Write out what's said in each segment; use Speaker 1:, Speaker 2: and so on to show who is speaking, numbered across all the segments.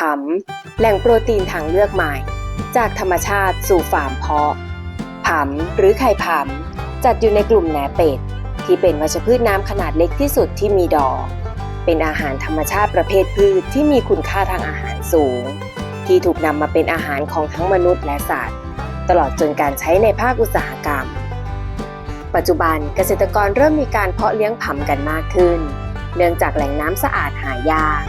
Speaker 1: ผัมแหล่งโปรตีนทางเลือกใหม่ จากธรรมชาติสู่ฟาร์มเพาะผัมหรือไข่ผัมจัดอยู่ในกลุ่มแหนเป็ด ที่เป็นวัชพืชน้ำขนาดเล็กที่สุดที่มีดอก เป็นอาหารธรรมชาติประเภทพืชที่มีคุณค่าทางอาหารสูง ที่ถูกนำมาเป็นอาหารของทั้งมนุษย์และสัตว์ ตลอดจนการใช้ในภาคอุตสาหกรรม ปัจจุบันเกษตรกรเริ่มมีการเพาะเลี้ยงผำกันมากขึ้น เนื่องจากแหล่งน้ำสะอาดหายาก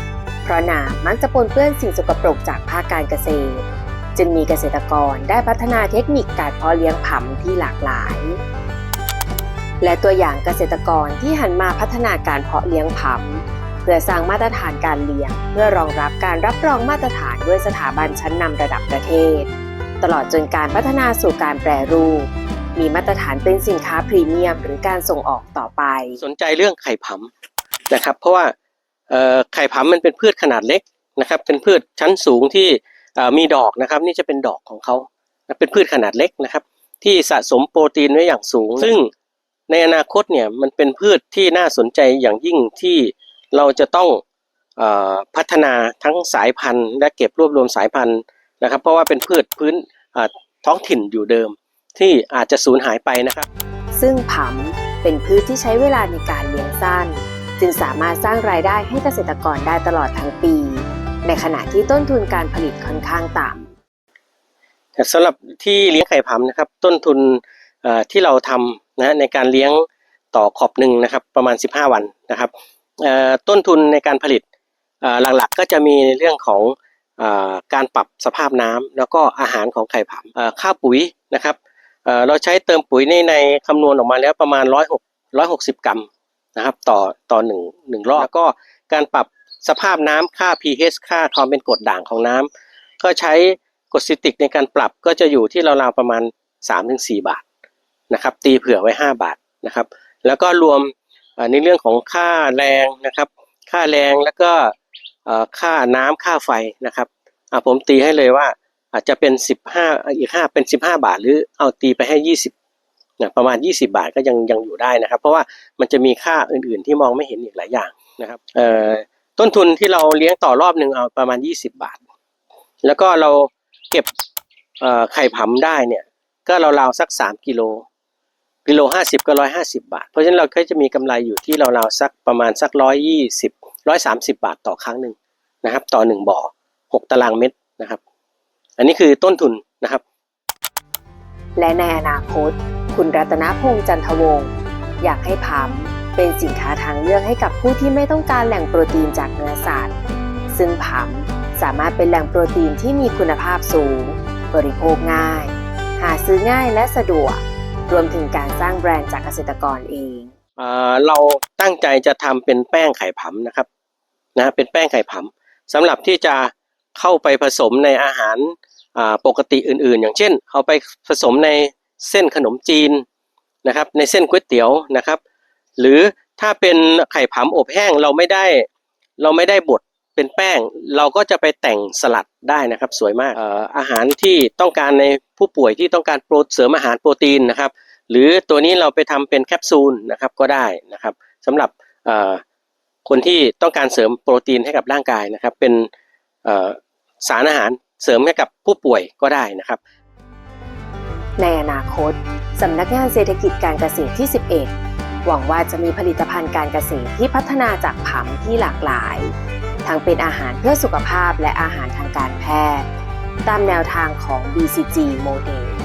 Speaker 1: เพราะน้ำมักจะปนเปื้อนสิ่งสกปรกจากภาคการเกษตร จึงมีเกษตรกรได้พัฒนาเทคนิคการเพาะเลี้ยงผำที่หลากหลาย และตัวอย่างเกษตรกรที่หันมาพัฒนาการเพาะเลี้ยงผำเพื่อสร้างมาตรฐานการเลี้ยง เพื่อรองรับการรับรองมาตรฐานด้วยสถาบันชั้นนำระดับประเทศ ตลอดจนการพัฒนาสู่การแปรรูป มีมาตรฐานเป็นสินค้าพรีเมียม หรือการส่งออกต่อไป
Speaker 2: สนใจเรื่องไข่ผำนะครับ เพราะว่า ไข่ผำมันเป็นพืชขนาดเล็กนะครับ เป็นพืชชั้นสูงที่มีดอกนะครับ นี่จะเป็นดอกของเขาเป็นพืชขนาดเล็กนะครับ ที่สะสมโปรตีนไว้อย่างสูง ซึ่งในอนาคตเนี่ยมันเป็นพืชที่น่าสนใจอย่างยิ่งที่เราจะต้องอพัฒนาทั้งสายพันธุ์ และเก็บรวบรวมสายพันธุ์นะครับ เพราะว่าเป็นพืชพื้นท้องถิ่นอยู่เดิม ที่อาจจะสูญหายไปนะครับ
Speaker 1: ซึ่งผำเป็นพืชที่ใช้เวลาในการเลี้ยงสั้น จึงสามารถสร้างรายได้ให้เกษตรกรได้ตลอดทั้งปี ในขณะที่ต้นทุนการผลิตค่อนข้างต่ำ
Speaker 2: แต่สำหรับที่เลี้ยงไข่ผำนะครับ ต้นทุนที่เราทำนะในการเลี้ยงต่อขอบหนึ่งนะครับ ประมาณ 15 วันนะครับต้นทุนในการผลิตหลักๆก็จะมีในเรื่องของอการปรับสภาพน้ำแล้วก็อาหารของไข่ผำเอ่อค่าปุ๋ยนะครับเอ่อเราใช้เติมปุ๋ยในในคำนวณออกมาแล้วประมาณ 106 160 กรัม นะครับต่อต่อหนึ่งหนึ่งรอบแล้วก็การปรับสภาพน้ำค่า pH ค่าความเป็นกรดด่างของน้ำก็ใช้กดซิติกในการปรับก็จะอยู่ที่ราวๆประมาณ 3-4 บาทนะครับตีเผื่อไว้ 5 บาทนะครับ แล้วก็รวมในเรื่องของค่าแรงนะครับ ค่าแรงแล้วก็ค่าน้ำค่าไฟนะครับผมตีให้เลยว่าอาจจะเป็น 15อีก5เป็น 15 บาท หรือเอาตีไปให้ 20 นะประมาณ 20 บาทก็ยังยังอยู่ได้นะครับ เพราะว่ามันจะมีค่าอื่นๆที่มองไม่เห็นอีกหลายอย่างนะครับเอ่อต้นทุนที่เราเลี้ยงต่อรอบหนึ่งเอาประมาณ 20 บาท แล้วก็เราเก็บเอ่อไข่ผำได้เนี่ยก็เราวๆสักสามกิโลกิโลห้าสิบก็ร้อยห้าสิบาท เพราะฉะนั้นเราก็จะมีกำไรอยู่ที่เราวๆสักประมาณสักร้อยยี่สิบร้อยสามสิบาทต่อครั้งหนึ่งนะครับ ต่อหนึ่งบ่อหกตารางเมตรนะครับ อันนี้คือต้นทุนนะครับ
Speaker 1: และในอนาคต คุณรัตนพงษ์จันทวงศ์อยากให้ผัมเป็นสินค้าทางเลือกให้กับผู้ที่ไม่ต้องการแหล่งโปรตีนจากเนื้อสัตว์ ซึ่งผัมสามารถเป็นแหล่งโปรตีนที่มีคุณภาพสูง บริโภคง่าย หาซื้อง่ายและสะดวก รวมถึงการสร้างแบรนด์จากเกษตรกรเอง
Speaker 2: เอ่อเราตั้งใจจะทำเป็นแป้งไข่ผำนะครับนะเป็นแป้งไข่ผำสำหรับที่จะเข้าไปผสมในอาหารอ่าปกติอื่นๆ อย่างเช่น เอาไปผสมใน เส้นขนมจีนนะครับ ในเส้นก๋วยเตี๋ยวนะครับ หรือถ้าเป็นไข่ผำอบแห้งเราไม่ได้เราไม่ได้บดเป็นแป้ง เราก็จะไปแต่งสลัดได้นะครับ สวยมากออาหารที่ต้องการในผู้ป่วยที่ต้องการโปรเสริมอาหารโปรตีนนะครับ หรือตัวนี้เราไปทำเป็นแคปซูลนะครับก็ได้นะครับสำหรับคนที่ต้องการเสริมโปรตีนให้กับร่างกายนะครับ เป็นสารอาหารเสริมให้กับผู้ป่วยก็ได้นะครับ
Speaker 1: ในอนาคตสำนักงานเศรษฐกิจการเกษตรที่ 11 หวังว่าจะมีผลิตภัณฑ์การเกษตรที่พัฒนาจากผำที่หลากหลาย ทั้งเป็นอาหารเพื่อสุขภาพและอาหารทางการแพทย์ ตามแนวทางของ BCG โมเดล